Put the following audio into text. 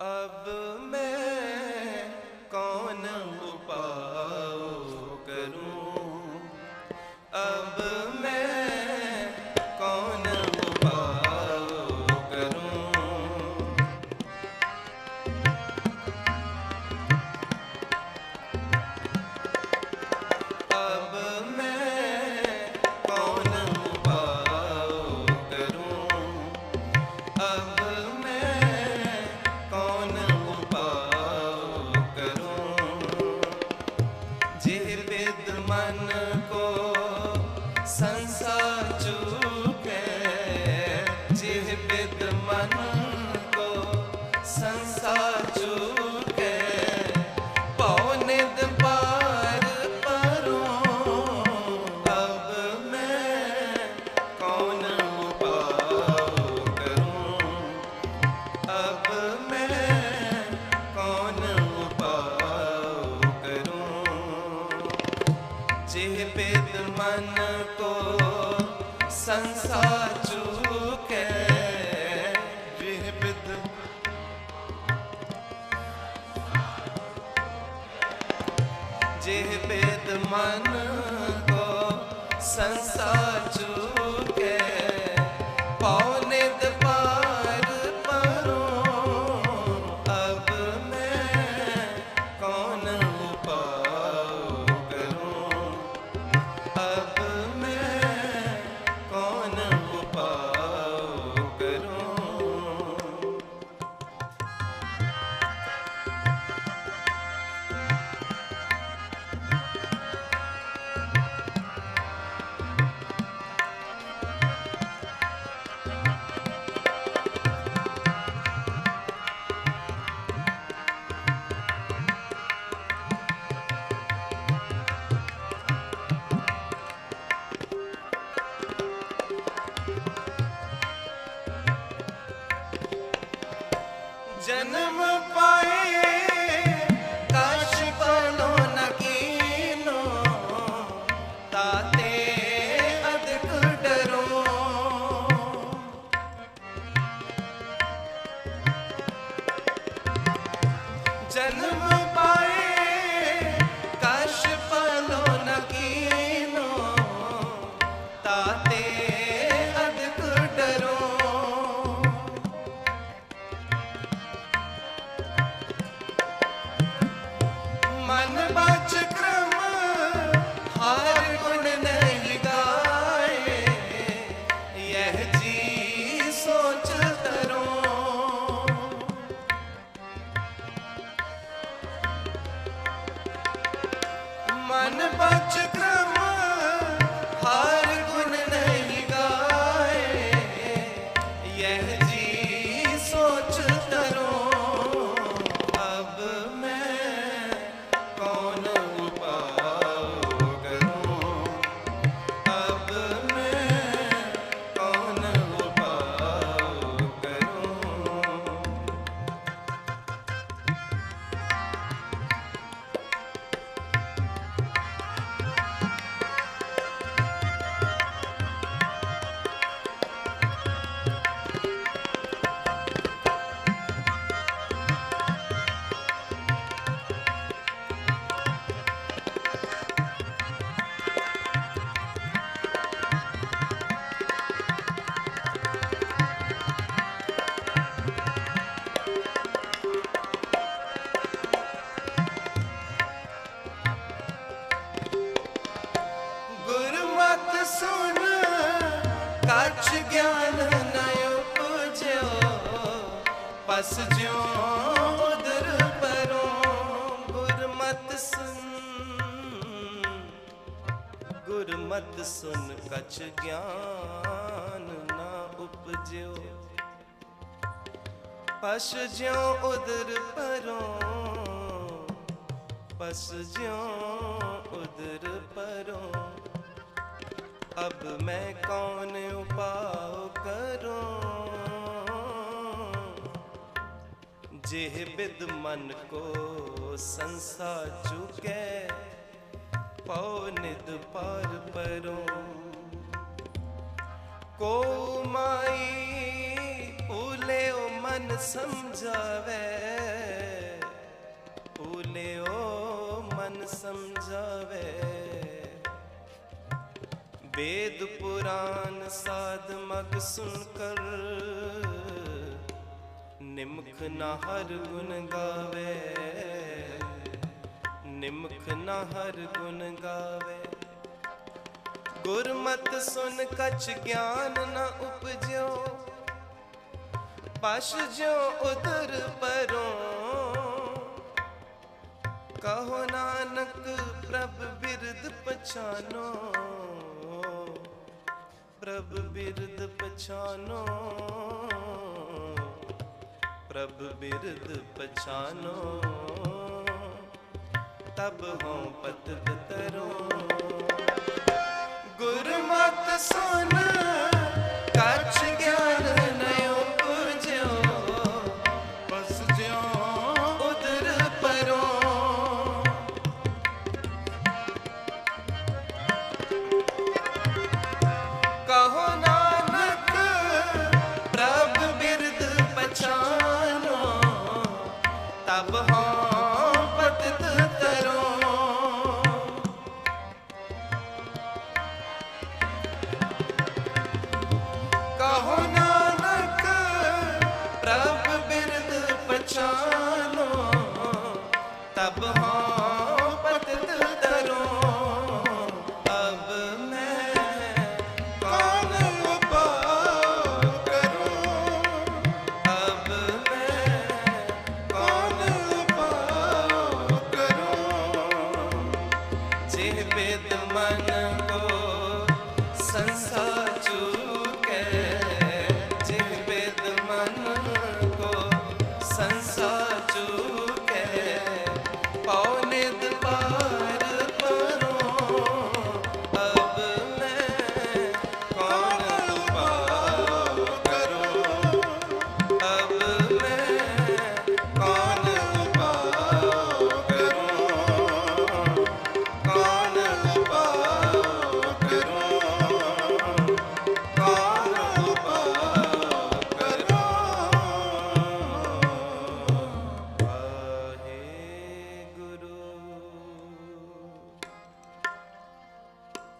of the. ਸੰਸਾ ਚੂਕੈ ਵਿਹਬਿਦ ਮਨ ਕੋ ਸੰਸਾ ਚੂਕੈ ਮਨ ਬਚ ਕਮ ਗੁਰਮਤ ਸੁਨ। ਕਛ ਗਿਆਨ ਨਾ ਉਪਜਿਓ ਪਸ ਜਿਉ ਉਦਰ ਪਰੋਂ, ਪਸ ਜਿਉ ਉਦਰ ਅਬ ਮੈਂ ਕੌਣ ਉਪਾਉ ਕਰੋ? जेह बिद मन को संसा चुके पौ निद पार परों को माई भूले ओ मन समझावे भूले ओ मन समझावे वेद पुराण साध मग सुनकर ਨਿਮਖ ਨਾ ਹਰ ਗੁਣ ਗਾਵੇ। ਨਿਮਖ ਨਾ ਹਰ ਗੁਣ ਗਾਵੇ। ਗੁਰਮਤ ਸੁਨ ਕਛ ਗਿਆਨ ਨਾ ਉਪਜਿਓ। ਪਛ ਜਿਉ ਉਦਰ ਪਰੋਂ। ਕਹੋ ਨਾਨਕ ਪ੍ਰਭ ਬਿਰਦ ਪਛਾਨੋ। ਪ੍ਰਭ ਬਿਰਦ ਪਛਾਨੋ। ਪ੍ਰਭ ਬਿਰਦ ਪਛਾਨੋ। ਤਬ ਹਉ ਪਤਤ ਤਰੋ। ਗੁਰਮਤਿ ਸੁਨ कहो न